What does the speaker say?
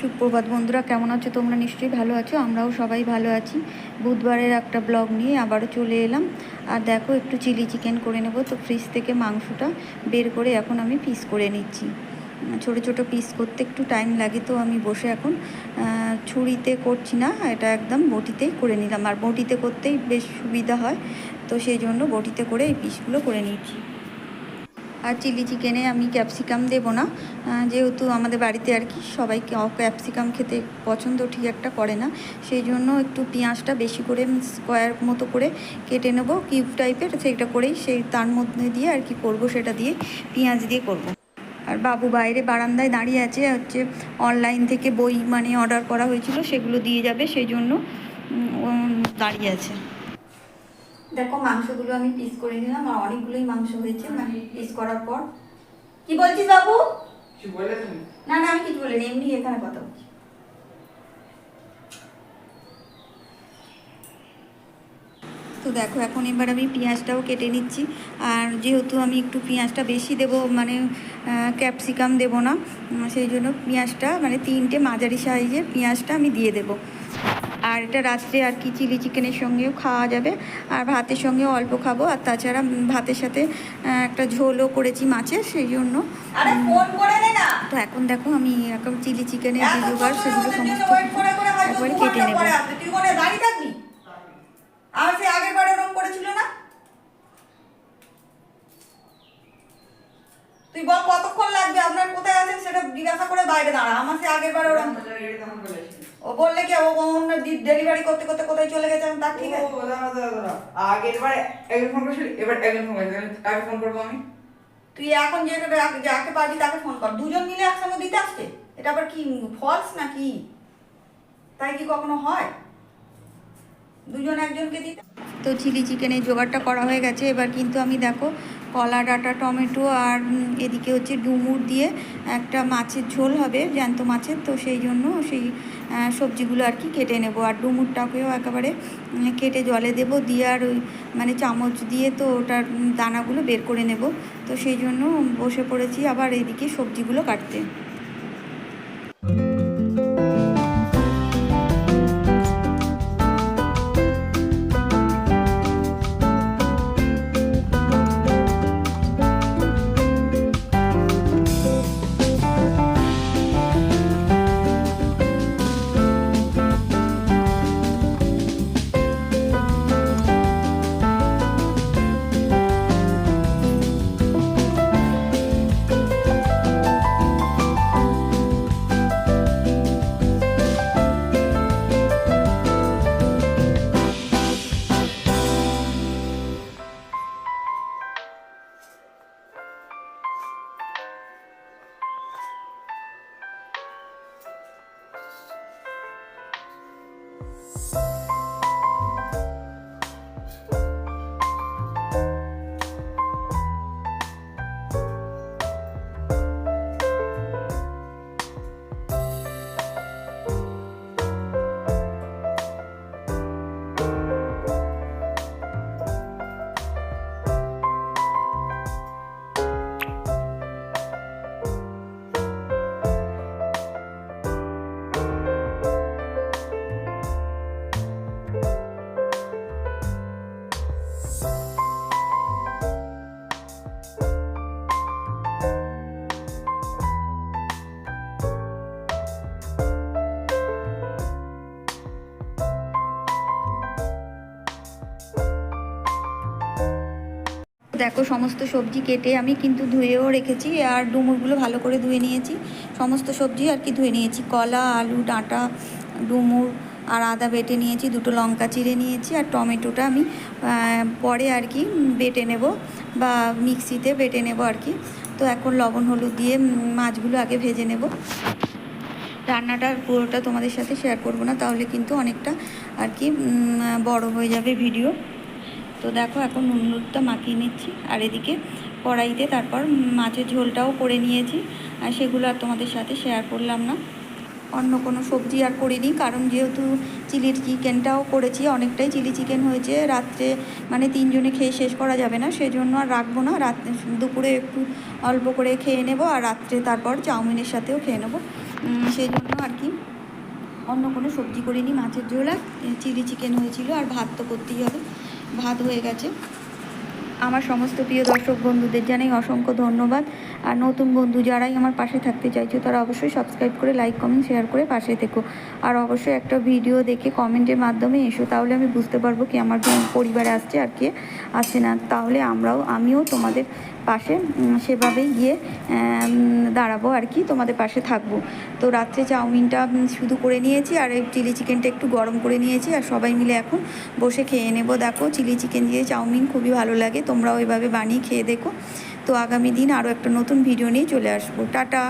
সুপ্রভাত বন্ধুরা, কেমন আছো তোমরা? নিশ্চয়ই ভালো আছো, আমরাও সবাই ভালো আছি। বুধবারের একটা ব্লগ নিয়ে আবারও চলে এলাম। আর দেখো, একটু চিলি চিকেন করে নেব। তো ফ্রিজ থেকে মাংসটা বের করে এখন আমি পিস করে নিচ্ছি। ছোট ছোট পিস করতে একটু টাইম লাগে, তো আমি বসে এখন ছুরিতে করছি না, এটা একদম বটিতেই করে নিলাম। আর বটিতে করতেই বেশ সুবিধা হয়, তো সেই জন্য বটিতে করে এই পিসগুলো করে নিচ্ছি। আর চিলি চিকেনে আমি ক্যাপসিকাম দেবো না। যেহেতু আমাদের বাড়িতে আর কি সবাই ক্যাপসিকাম খেতে পছন্দ ঠিক একটা করে না। সেই জন্য একটু পেঁয়াজটা বেশি করে স্কোয়ার মতো করে কেটে নেব, কিউব টাইপের সেইটা করেই সেই তার মধ্যে দিয়ে আর কি করব, সেটা দিয়ে পেঁয়াজ দিয়ে করব। আর বাবু বাইরে বারান্দায় দাঁড়িয়ে আছে, হচ্ছে অনলাইন থেকে বই মানে অর্ডার করা হয়েছিল, সেগুলো দিয়ে যাবে, সেই জন্য দাঁড়িয়ে আছে। দেখো মাংসগুলো আমি পিস করে নিলাম আর অনেকগুলোই মাংস হয়েছে মানে পিস করার পর। কি বলছিস বাবু? না না আমি কিছু বলিনি এমনি এখানে কথা বলছি। তো দেখো এখন এবার আমি পেঁয়াজটাও কেটে নিচ্ছি। আর যেহেতু আমি একটু পেঁয়াজটা বেশি দেব মানে ক্যাপসিকাম দেব না সেই জন্য পেঁয়াজটা মানে তিনটে মাঝারি সাইজের পেঁয়াজটা আমি দিয়ে দেব। আর এটা রাত্রে আর কি চিলি চিকেনের সঙ্গেও খাওয়া যাবে। আর ভাতের সঙ্গেও অল্প খাব। আর তাছাড়া ভাতের সাথে একটা ঝোলও করেছি মাছের সেই জন্য। আরে ফোন করে নে না। তো এখন দেখো আমি এখন চিলি চিকেনের যে জোগাড় সেগুলো সমস্ত একবারে কেটে নেব। আর সে আগের বারে ওরকম করেছিল না? তুই বল কতক্ষণ লাগবে? আপনার কোথায় আছেন? সেটা জিজ্ঞাসা করে বাইরে দাঁড়া। আমার সে আগের বারে ওরকম ও বললে কি ও অন্য ডেলিভারি করতে করতে কোথায় চলে গেছে? আমি তার ঠিক আছে। আগের বার একজন ফোন করেছিল এবার একজন ফোন করেছিল কাকে ফোন করব আমি? তুই এখন যে যাকে পারবি তাকে ফোন কর। দুজন মিলে একসঙ্গে দিতে আসছে এটা আবার কি ফলস নাকি? তাই কি কখনো হয়? দুজন একজনকে দিতে তো চিলি চিকেনের জোগাড়টা করা হয়ে গেছে। এবার কিন্তু আমি দেখো কলা, ডাটা, টমেটো আর এদিকে হচ্ছে ডুমুর দিয়ে একটা মাছের ঝোল হবে, জ্যান্ত মাছের। তো সেই জন্য সেই সবজিগুলো আর কি কেটে নেব। আর ডুমুরটাকেও একেবারে কেটে জলে দেব দিয়ে আর ওই মানে চামচ দিয়ে তো ওটার দানাগুলো বের করে নেব। তো সেই জন্য বসে পড়েছি আবার এদিকে সবজিগুলো কাটতে। দেখো, সমস্ত সবজি কেটে আমি কিন্তু ধুয়েও রেখেছি আর ডুমুরগুলো ভালো করে ধুয়ে নিয়েছি। সমস্ত সবজি আর কি ধুয়ে নিয়েছি। কলা, আলু, ডাঁটা, ডুমুর আর আদা বেটে নিয়েছি, দুটো লঙ্কা চিড়ে নিয়েছি আর টমেটোটা আমি পরে আর কি বেটে নেব বা মিক্সিতে বেটে নেব আর কি। তো এখন লবণ, হলুদ দিয়ে মাছগুলো আগে ভেজে নেব। রান্নাটা পুরোটা তোমাদের সাথে শেয়ার করব না, তাহলে কিন্তু অনেকটা আর কি বড় হয়ে যাবে ভিডিও তো দেখো, এখন হলুদটা মাখিয়ে নিচ্ছি। আর এদিকে কড়াইতে তারপর মাছের ঝোলটাও করে নিয়েছি। আর সেগুলো আর তোমাদের সাথে শেয়ার করলাম না। অন্য কোনো সবজি আর করিনি, কারণ যেহেতু চিলি চিকেনটাও করেছি, অনেকটাই চিলি চিকেন হয়েছে। রাত্রে মানে তিনজনে খেয়ে শেষ করা যাবে না সেই জন্য আর রাখব না। রাত, দুপুরে একটু অল্প করে খেয়ে নেব, আর রাত্রে তারপর চাউমিনের সাথেও খেয়ে নেব। সেই জন্য আর কি অন্য কোনো সবজি করিনি, মাছের ঝোল আর চিলি চিকেন হয়েছিল, আর ভাত তো করতেই হবে। ভাত হয়ে গেছে। আমার সমস্ত প্রিয় দর্শক বন্ধুদের জানাই অসংখ্য ধন্যবাদ। আর নতুন বন্ধু যারাই আমার পাশে থাকতে চাইছো, তারা অবশ্যই সাবস্ক্রাইব করে লাইক কমেন্ট শেয়ার করে পাশে থেকো। আর অবশ্যই একটা ভিডিও দেখে কমেন্টের মাধ্যমে এসো, তাহলে আমি বুঝতে পারব কি আমার পরিবারে আসছে আর কে আসছে না। তাহলে আমরাও, আমিও তোমাদের পাশে সেভাবেই গিয়ে দাঁড়াবো আর কি, তোমাদের পাশে থাকব। তো রাত্রে চাউমিনটা শুধু করে নিয়েছি আর এই চিলি চিকেনটা একটু গরম করে নিয়েছি আর সবাই মিলে এখন বসে খেয়ে নেব। দেখো, চিলি চিকেন দিয়ে চাউমিন খুবই ভালো লাগে, তোমরাও এভাবে বানিয়ে খেয়ে দেখো। তো আগামী দিন আরও একটা নতুন ভিডিও নিয়ে চলে আসব। টাটা!